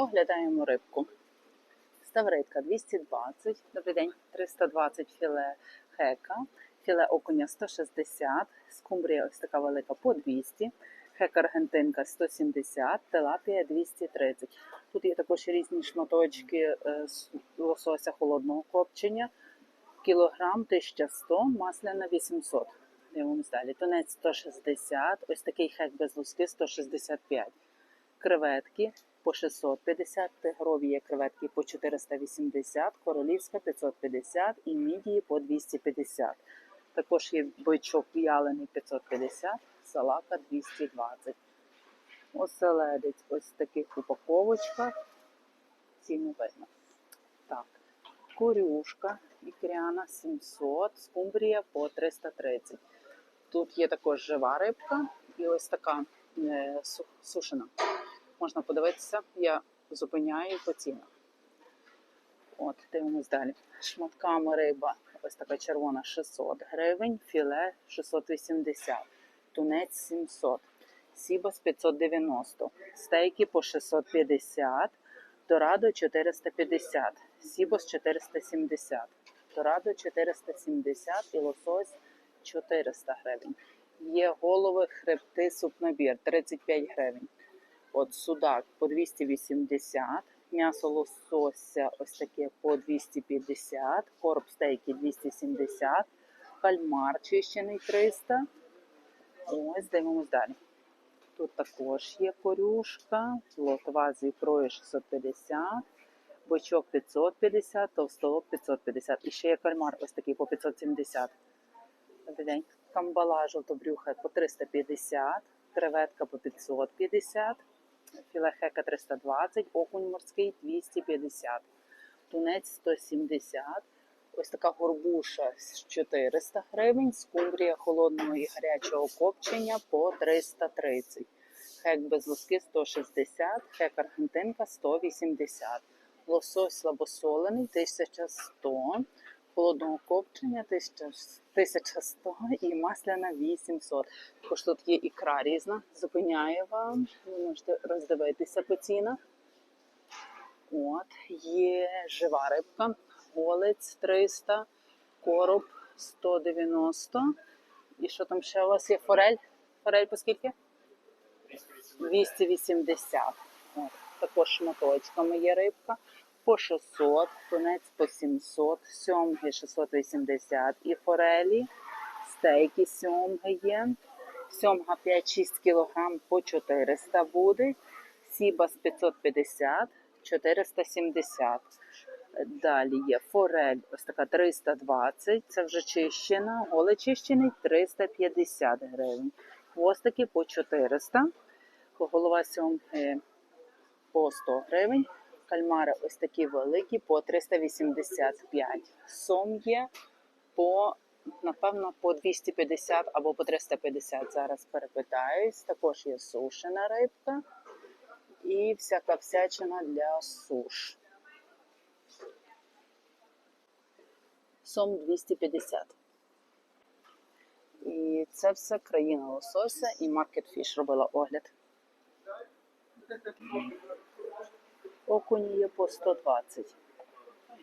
Оглядаємо рибку. Ставридка 220, добрий день, 320 філе хека, філе окуня 160, скумбрія ось така велика по 200, хек аргентинка 170, телапія 230. Тут є також різні шматочки е, лосося холодного копчення, кілограм 1100, масляна 800. Дивимось далі. Тунець 160, ось такий хек без луски 165 креветки по 650, тигрові є креветки по 480, королівська 550 і мідії по 250. Також є бойчок в'ялений 550, салака 220. Оселедець ось в таких упаковочках. Ціну видно. Так, корюшка ікряна 700, скумбрія по 330. Тут є також жива рибка і ось така е, сушена. Можна подивитися, я зупиняю по цінах. От, дивимось далі. Шматками риба, ось така червона 600 гривень, філе 680, тунець 700, сібас 590, стейки по 650, дорадо 450, сібос 470, дорадо 470 і лосось 400 гривень. Є голови, хребти, супнабір 35 гривень. От судак по 280, м'ясо лосося ось таке по 250, короб стейки 270, кальмар чищений 300. Ось дивимось далі. Тут також є корюшка, лотова з ікрою 650, бочок 550, товстолоб 550. І ще є кальмар ось такий по 570. Добрий день. Камбала жовтобрюха по 350, креветка по 550, філе хека 320, окунь морський 250, тунець 170, ось така горбуша з 400 гривень, скумбрія холодного і гарячого копчення по 330, хек без луски 160, хек аргентинка 180, лосось слабосолений 1100, холодного копчення 1100 і масляна 800. Також тут є ікра різна, зупиняє вам. Ви можете роздивитися по цінах. От, є жива рибка, голець 300, короб 190. І що там ще у вас є? Форель? Форель по скільки? 280. От, також шматочками є рибка по 600, тунець по 700, сьомги 680 і форелі, стейки сьомги є. Сьомга 5-6 кг по 400 буде, сібас 550, 470. Далі є форель, ось така 320, це вже чищена, голе чищений 350 гривень. Хвостики по 400, голова сьомги по 100 гривень. Кальмари ось такі великі по 385. Сом є по, напевно, по 250 або по 350. Зараз перепитаюсь. Також є сушена рибка і всяка всячина для суш. Сом 250. І це все країна лосося і Market Fish робила огляд. Окуні по 120.